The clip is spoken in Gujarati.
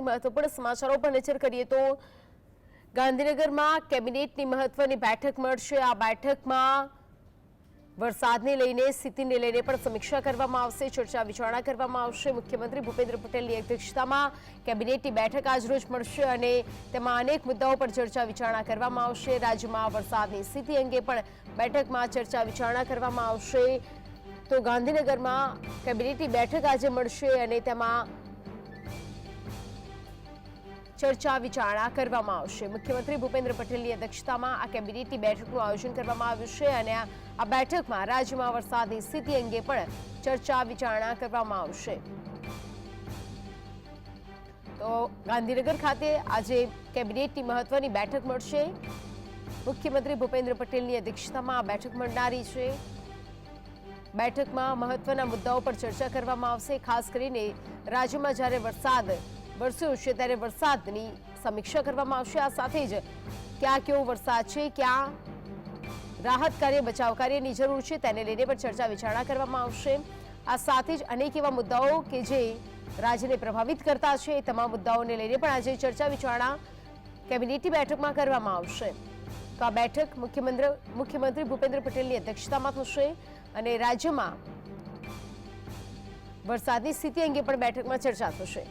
મહત્વપૂર્ણ સમાચારો પર નજર કરીએ તો ગાંધીનગરમાં કેબિનેટની મહત્વની બેઠક મળશે. આ બેઠકમાં વરસાદને લઈને, સ્થિતિને લઈને પણ સમીક્ષા કરવામાં આવશે, ચર્ચા વિચારણા કરવામાં આવશે. મુખ્યમંત્રી ભૂપેન્દ્ર પટેલની અધ્યક્ષતામાં કેબિનેટની બેઠક આજરોજ મળશે અને તેમાં અનેક મુદ્દાઓ પર ચર્ચા વિચારણા કરવામાં આવશે. રાજ્યમાં વરસાદની સ્થિતિ અંગે પણ બેઠકમાં ચર્ચા વિચારણા કરવામાં આવશે. તો ગાંધીનગરમાં કેબિનેટની બેઠક આજે મળશે અને તેમાં ચર્ચા વિચારણા કરવામાં આવશે. મુખ્યમંત્રી ભૂપેન્દ્ર પટેલની અધ્યક્ષતામાં આ કેબિનેટની બેઠકનું આયોજન કરવામાં આવ્યું છે અને આ બેઠકમાં રાજ્યમાં વરસાદની સ્થિતિ અંગે પણ ચર્ચા વિચારણા કરવામાં આવશે. તો ગાંધીનગર ખાતે આજે કેબિનેટની મહત્વની બેઠક મળશે. મુખ્યમંત્રી ભૂપેન્દ્ર પટેલની અધ્યક્ષતામાં આ બેઠક મળનારી છે. બેઠકમાં મહત્વના મુદ્દાઓ પર ચર્ચા કરવામાં આવશે, ખાસ કરીને રાજ્યમાં જ્યારે વરસાદ વરસ્યો છે ત્યારે વરસાદની સમીક્ષા કરવામાં આવશે. આ સાથે જ ક્યાં કેવો વરસાદ છે, ક્યાં રાહત કાર્ય, બચાવ કાર્યની જરૂર છે તેને લઈને પણ ચર્ચા વિચારણા કરવામાં આવશે. આ સાથે જ અનેક એવા મુદ્દાઓ કે જે રાજ્યને પ્રભાવિત કરતા છે, એ તમામ મુદ્દાઓને લઈને પણ આજે ચર્ચા વિચારણા કેબિનેટની બેઠકમાં કરવામાં આવશે. તો આ બેઠક મુખ્યમંત્રી મુખ્યમંત્રી ભૂપેન્દ્ર પટેલની અધ્યક્ષતામાં થશે. અને રાજ્યમાં વરસાદની સ્થિતિ અંગે પણ બેઠકમાં ચર્ચા થશે.